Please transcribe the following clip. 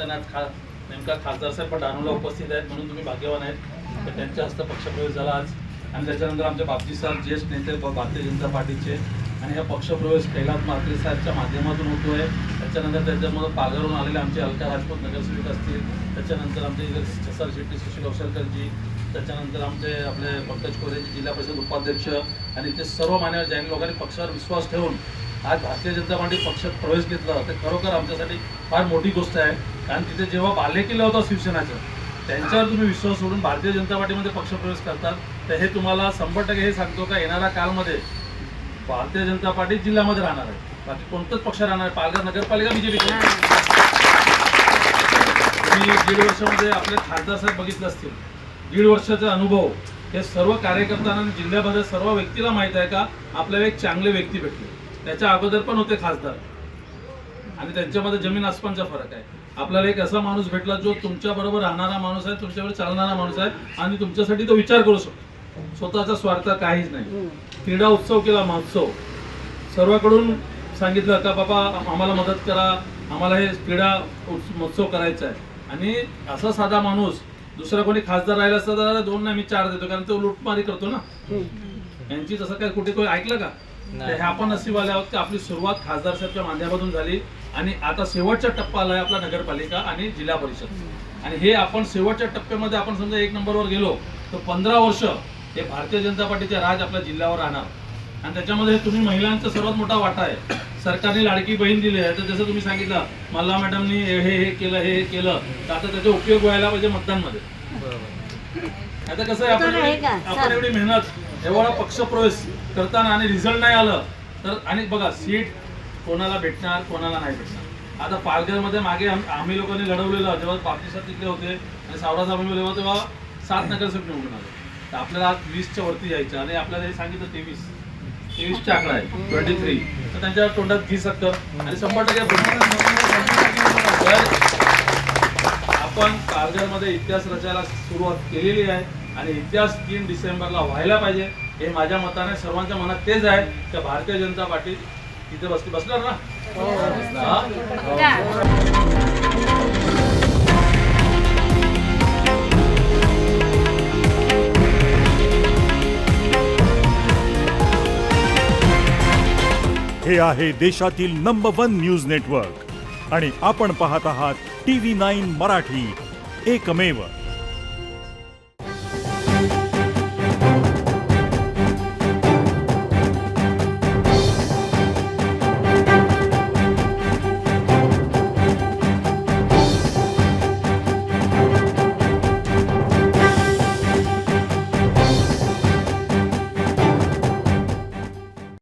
निमित्ताने आज खा नेमका खासदार साहेब पण डहाणूला उपस्थित आहेत म्हणून तुम्ही भाग्यवान आहेत. तर त्यांच्या हस्ते पक्षप्रवेश झाला आज. आणि त्याच्यानंतर आमचे बापजी साहेब ज्येष्ठ नेते भारतीय जनता पार्टीचे. आणि हा पक्षप्रवेश कैलास म्हात्रे साहेबच्या माध्यमातून होतो आहे त्याच्यानंतर त्याच्यामध्ये पालघरहून आलेले आमचे अलका राजपूत नगरसेवक असतील. त्याच्यानंतर आमचे सर शेट्टी सुशील अवसरकरजी. त्याच्यानंतर आमचे आपले पंकज कोरेजी जिल्हा परिषद उपाध्यक्ष. आणि ते सर्व मान्यवर ज्यांनी लोकांनी पक्षावर विश्वास ठेवून आज भारतीय जनता पार्टी पक्षात प्रवेश घेतला ते खरोखर आमच्यासाठी फार मोठी गोष्ट आहे. कारण तिथे जेव्हा बाले किल्ला होता शिवसेनाचं त्यांच्यावर तुम्ही विश्वास सोडून भारतीय जनता पार्टीमध्ये पक्षप्रवेश करतात. तर हे तुम्हाला शंभर टक्के हे सांगतो का येणाऱ्या काळमध्ये भारतीय जनता पार्टी जिल्ह्यामध्ये राहणार आहे. बाकी कोणतंच पक्ष राहणार आहे. पालघर नगरपालिका बीजेपी तुम्ही दीड वर्षामध्ये आपले खासदार साहेब बघितले असतील. दीड वर्षाचा अनुभव. हे सर्व कार्यकर्त्यांना आणि जिल्ह्यामध्ये सर्व व्यक्तीला माहीत आहे का आपल्याला एक चांगले व्यक्ती भेटले. त्याच्या अगोदर पण होते खासदार. आणि त्यांच्यामध्ये जमीन आसमानचा फरक आहे. आपल्याला एक असा माणूस भेटला जो तुमच्या बरोबर राहणारा माणूस आहे तुमच्यावर चालणारा माणूस आहे आणि तुमच्यासाठी तो विचार करू शकतो. स्वतःचा स्वार्थ काहीच नाही. क्रीडा उत्सव केला महोत्सव. सर्वांकडून सांगितलं का बाबा आम्हाला मदत करा. आम्हाला हे क्रीडा महोत्सव करायचा आहे. आणि असा साधा माणूस दुसरा कोणी खासदार राहिला असता दोन नाही मी चार देतो. कारण तो लुटमारी करतो ना. यांची तसं काय कुठे कोणी ऐकलं का? तर हे आपण नशीबवाले आहोत की आपली सुरुवात खासदार साहेबच्या माध्यमातून झाली आणि आता शेवटचा टप्पा आला आहे आपला नगरपालिका आणि जिल्हा परिषद. आणि हे आपण शेवटच्या टप्प्यामध्ये आपण समजा एक नंबरवर गेलो तर पंधरा वर्ष हे भारतीय जनता पार्टीचे राज आपल्या जिल्ह्यावर राहणार. आणि त्याच्यामध्ये तुम्ही महिलांचा सर्वात मोठा वाटा आहे. सरकारने लाडकी बहीण दिली आहे. तर जसं तुम्ही सांगितलं मल्ला मॅडमनी हे हे केलं हे हे केलं तर आता त्याचा उपयोग व्हायला पाहिजे मतदानमध्ये. आता कसं आहे आपण. एवढी मेहनत एवढा पक्षप्रवेश करताना आणि रिझल्ट नाही आलं तर आणि बघा सीट कोणाला भेटणार कोणाला नाही भेटणार. आता पालघरमध्ये मागे आम- आम्ही लोकांनी लढवलेलं जेव्हा साहेब तिकडे होते आणि सावरा साहेब होते तेव्हा सात नगरसेवक निवडून आले. तर आपल्याला आज वीसच्या वरती यायचं आणि आपल्याला हे सांगितलं तेवीस. तेवीसचा आकडा आहे ट्वेंटी थ्री तर त्यांच्या तोंडात घी सकतं आणि शंभर टक्के आपण कारगिलमध्ये इतिहास रचायला सुरुवात केलेली आहे. आणि इतिहास तीन डिसेंबरला व्हायला पाहिजे हे माझ्या मताने सर्वांच्या मनात तेच आहे की भारतीय जनता पार्टी तिथे बसली बसणार ना? हा? हे आहे देशातील नंबर वन न्यूज नेटवर्क आणि आपण पाहत आहात टी व्ही नाईन मराठी. एकमेव.